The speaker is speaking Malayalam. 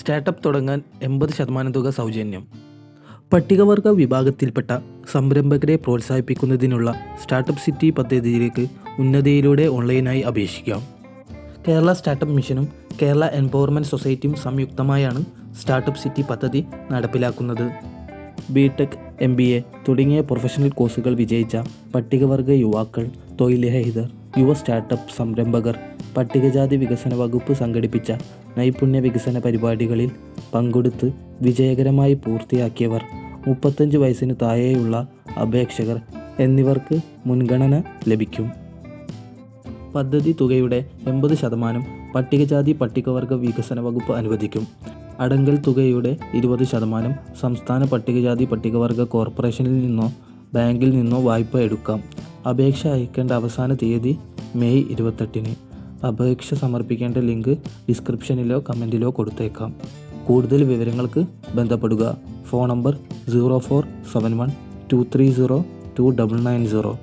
സ്റ്റാർട്ടപ്പ് തുടങ്ങാൻ എൺപത് ശതമാനം തുക സൗജന്യം. പട്ടികവർഗ വിഭാഗത്തിൽപ്പെട്ട സംരംഭകരെ പ്രോത്സാഹിപ്പിക്കുന്നതിനുള്ള സ്റ്റാർട്ടപ്പ് സിറ്റി പദ്ധതിയിലേക്ക് ഉന്നതിയിലൂടെ ഓൺലൈനായി അപേക്ഷിക്കാം. കേരള സ്റ്റാർട്ടപ്പ് മിഷനും കേരള എംപവർമെന്റ് സൊസൈറ്റിയും സംയുക്തമായാണ് സ്റ്റാർട്ടപ്പ് സിറ്റി പദ്ധതി നടപ്പിലാക്കുന്നത്. B tech M B A തുടങ്ങിയ പ്രൊഫഷണൽ കോഴ്സുകൾ വിജയിച്ച പട്ടികവർഗ യുവാക്കൾ തൊഴിൽരഹിതർ യുവ സ്റ്റാർട്ടപ്പ് സംരംഭകർ പട്ടികജാതി വികസന വകുപ്പ് സംഘടിപ്പിച്ച നൈപുണ്യ വികസന പരിപാടികളിൽ പങ്കെടുത്ത് വിജയകരമായി പൂർത്തിയാക്കിയവർ മുപ്പത്തഞ്ച് വയസ്സിന് താഴെയുള്ള അപേക്ഷകർ എന്നിവർക്ക് മുൻഗണന ലഭിക്കും. പദ്ധതി തുകയുടെ എൺപത് ശതമാനം പട്ടികജാതി പട്ടികവർഗ വികസന വകുപ്പ് അനുവദിക്കും. അടങ്കൽ തുകയുടെ ഇരുപത് ശതമാനം സംസ്ഥാന പട്ടികജാതി പട്ടികവർഗ കോർപ്പറേഷനിൽ നിന്നോ ബാങ്കിൽ നിന്നോ വായ്പ എടുക്കാം. അപേക്ഷ അയക്കേണ്ട അവസാന തീയതി മെയ് ഇരുപത്തെട്ടിന്. അപേക്ഷ സമർപ്പിക്കേണ്ട ലിങ്ക് ഡിസ്ക്രിപ്ഷനിലോ കമന്റിലോ കൊടുത്തേക്കാം. കൂടുതൽ വിവരങ്ങൾക്ക് ബന്ധപ്പെടുക. Phone number zero four seven one two three zero two double nine zero.